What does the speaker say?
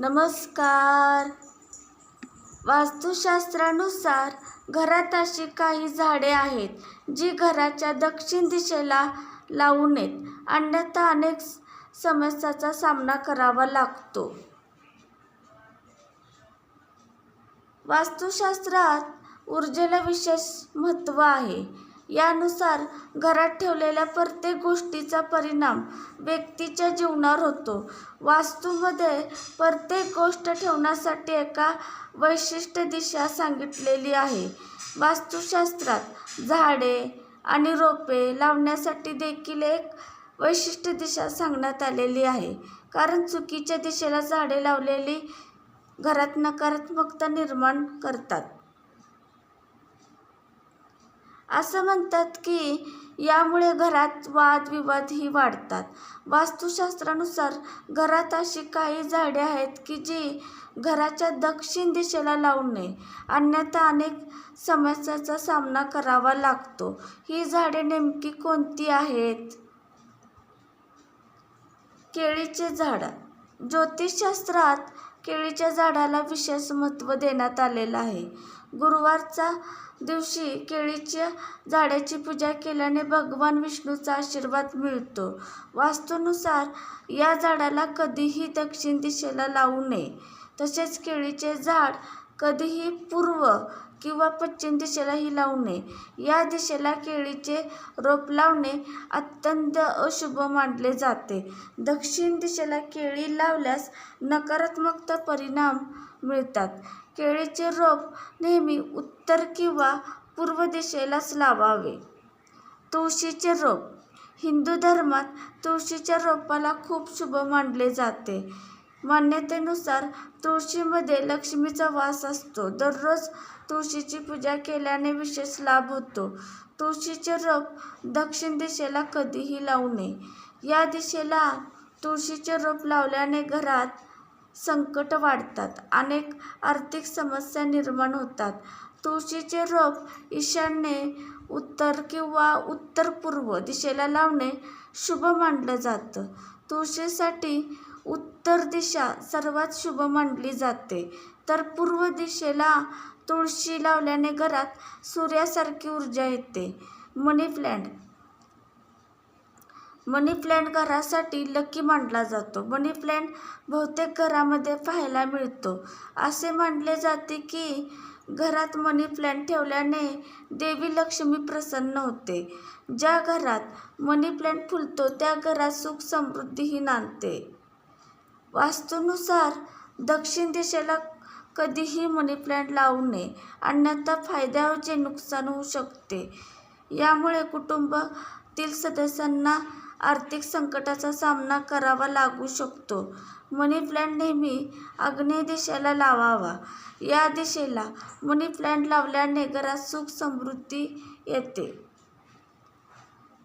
नमस्कार. वास्तुशास्त्रानुसार घरात अशी काही झाडे आहेत जी घराच्या दक्षिण दिशेला लावू नयेत अन्यथा अनेक समस्यांचा सामना करावा लागतो. वास्तुशास्त्रात ऊर्जेला विशेष महत्त्व आहे. यानुसार घरात ठेवलेल्या प्रत्येक गोष्टीचा परिणाम व्यक्तीच्या जीवनावर होतो. वास्तूमध्ये प्रत्येक गोष्ट ठेवण्यासाठी एका वैशिष्ट्य दिशा सांगितलेली आहे. वास्तुशास्त्रात झाडे आणि रोपे लावण्यासाठी देखील एक वैशिष्ट्य दिशा सांगण्यात आलेली आहे. कारण चुकीच्या दिशेला झाडे लावलेली घरात नकारात्मकता निर्माण करतात. असं म्हणतात की यामुळे घरात वादविवादही वाढतात. वास्तुशास्त्रानुसार घरात अशी काही झाडे आहेत की जी घराच्या दक्षिण दिशेला लावू नये. अन्यथा अनेक समस्यांचा सामना करावा लागतो. ही झाडे नेमकी कोणती आहेत? केळीचे झाड. ज्योतिषशास्त्रात केळीच्या झाडाला विशेष महत्त्व देण्यात आलेलं आहे. गुरुवारचा दिवशी केळीच्या झाडाची पूजा केल्याने भगवान विष्णूचा आशीर्वाद मिळतो. वास्तूनुसार या झाडाला कधीही दक्षिण दिशेला लावू नये. तसेच केळीचे झाड कधीही पूर्व किंवा पश्चिम दिशेलाही लावू नये. या दिशेला केळीचे रोप लावणे अत्यंत अशुभ मानले जाते. दक्षिण दिशेला केळी लावल्यास नकारात्मक परिणाम मिळतात. केळीचे रोप नेहमी उत्तर किंवा पूर्व दिशेलाच लावावे. तुळशीचे रोप. हिंदू धर्मात तुळशीच्या रोपाला खूप शुभ मानले जाते. मान्यतेनुसार तुळशीमध्ये लक्ष्मीचा वास असतो. दररोज तुळशीची पूजा केल्याने विशेष लाभ होतो. तुळशीचे रोप दक्षिण दिशेला कधीही लावू नये. या दिशेला तुळशीचे रोप लावल्याने घरात संकट वाढतात. अनेक आर्थिक समस्या निर्माण होतात. तुळशीचे रोप ईशान्ये उत्तर किंवा उत्तर पूर्व दिशेला लावणे शुभ मानलं जातं. तुळशीसाठी उत्तर दिशा सर्वात शुभ मानली जाते. तर पूर्व दिशेला तुळशी लावल्याने घरात सूर्यासारखी ऊर्जा येते. मनी प्लॅन्ट मनी प्लॅन्ट घरासाठी लकी मानला जातो. मनी प्लॅन्ट बहुतेक घरामध्ये पाहायला मिळतो. असे मानले जाते की घरात मनी प्लॅन्ट ठेवल्याने देवी लक्ष्मी प्रसन्न होते. ज्या घरात मनी प्लॅन्ट फुलतो त्या घरात सुख समृद्धीही नांदते. वास्तूनुसार दक्षिण दिशेला कधीही मनी प्लॅन्ट लावू नये. अन्यथा फायद्याचे नुकसान होऊ शकते. यामुळे कुटुंबातील सदस्यांना आर्थिक संकटाचा सामना करावा लागू शकतो. मनी प्लॅन्ट नेहमी आग्नेय दिशेला लावावा. या दिशेला मनी प्लॅन्ट लावल्याने घरात सुख समृद्धी येते.